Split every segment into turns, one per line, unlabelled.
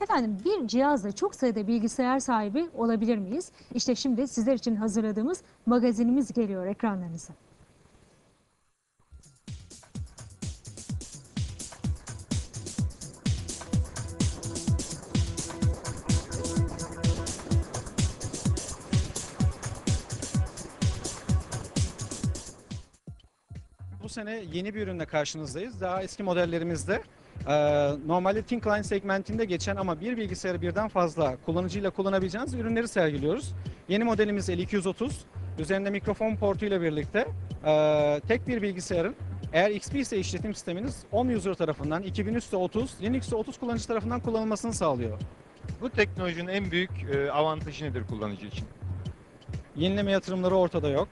Efendim bir cihazla çok sayıda bilgisayar sahibi olabilir miyiz? İşte şimdi sizler için hazırladığımız magazinimiz geliyor ekranlarınıza.
Bu sene yeni bir ürünle karşınızdayız. Daha eski modellerimizde e, normalde thin client segmentinde geçen ama bir bilgisayarı birden fazla kullanıcıyla kullanabileceğiniz ürünleri sergiliyoruz. Yeni modelimiz L230. Üzerinde mikrofon portuyla birlikte e, tek bir bilgisayarın eğer XP ise işletim sisteminiz 10 user tarafından, 2003 ise 30, Linux ise 30 kullanıcı tarafından kullanılmasını sağlıyor.
Bu teknolojinin en büyük e, avantajı nedir kullanıcı için?
yenileme yatırımları ortada yok.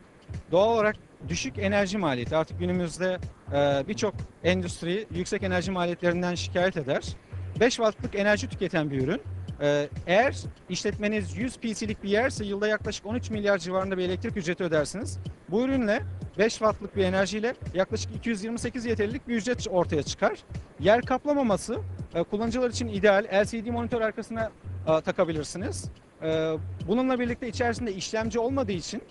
Doğal olarak düşük enerji maliyeti artık günümüzde e, birçok endüstri yüksek enerji maliyetlerinden şikayet eder. 5 wattlık enerji tüketen bir ürün. E, eğer işletmeniz 100 PC'lik bir yerse yılda yaklaşık 13 milyar civarında bir elektrik ücreti ödersiniz. Bu ürünle 5 wattlık bir enerjiyle yaklaşık 228 yeterlilik bir ücret ortaya çıkar. Yer kaplamaması e, kullanıcılar için ideal. LCD monitör arkasına e, takabilirsiniz. E, Bununla birlikte içerisinde işlemci olmadığı için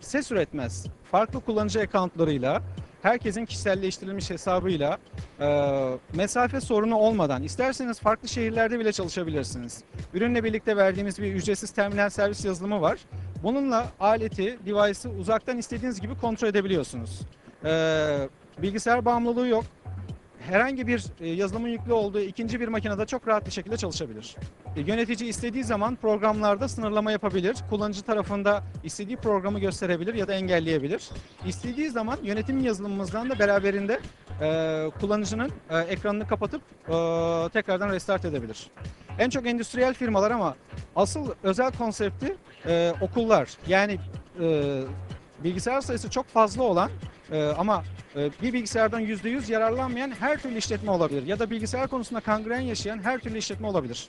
ses üretmez. Farklı kullanıcı accountlarıyla, herkesin kişiselleştirilmiş hesabıyla, e, mesafe sorunu olmadan, isterseniz farklı şehirlerde bile çalışabilirsiniz. Ürünle birlikte verdiğimiz bir ücretsiz terminal servis yazılımı var. Bununla aleti, device'ı uzaktan istediğiniz gibi kontrol edebiliyorsunuz. E, bilgisayar bağımlılığı yok. Herhangi bir e, yazılımın yüklü olduğu ikinci bir makinede çok rahat bir şekilde çalışabilir. E, Yönetici istediği zaman programlarda sınırlama yapabilir. Kullanıcı tarafında istediği programı gösterebilir ya da engelleyebilir. İstediği zaman yönetim yazılımımızdan da beraberinde e, kullanıcının e, ekranını kapatıp e, tekrardan restart edebilir. En çok endüstriyel firmalar ama asıl özel konsepti e, okullar. Yani e, bilgisayar sayısı çok fazla olan e, ama e, bir bilgisayardan %100 yararlanmayan her türlü işletme olabilir. Ya da bilgisayar konusunda kangren yaşayan her türlü işletme olabilir.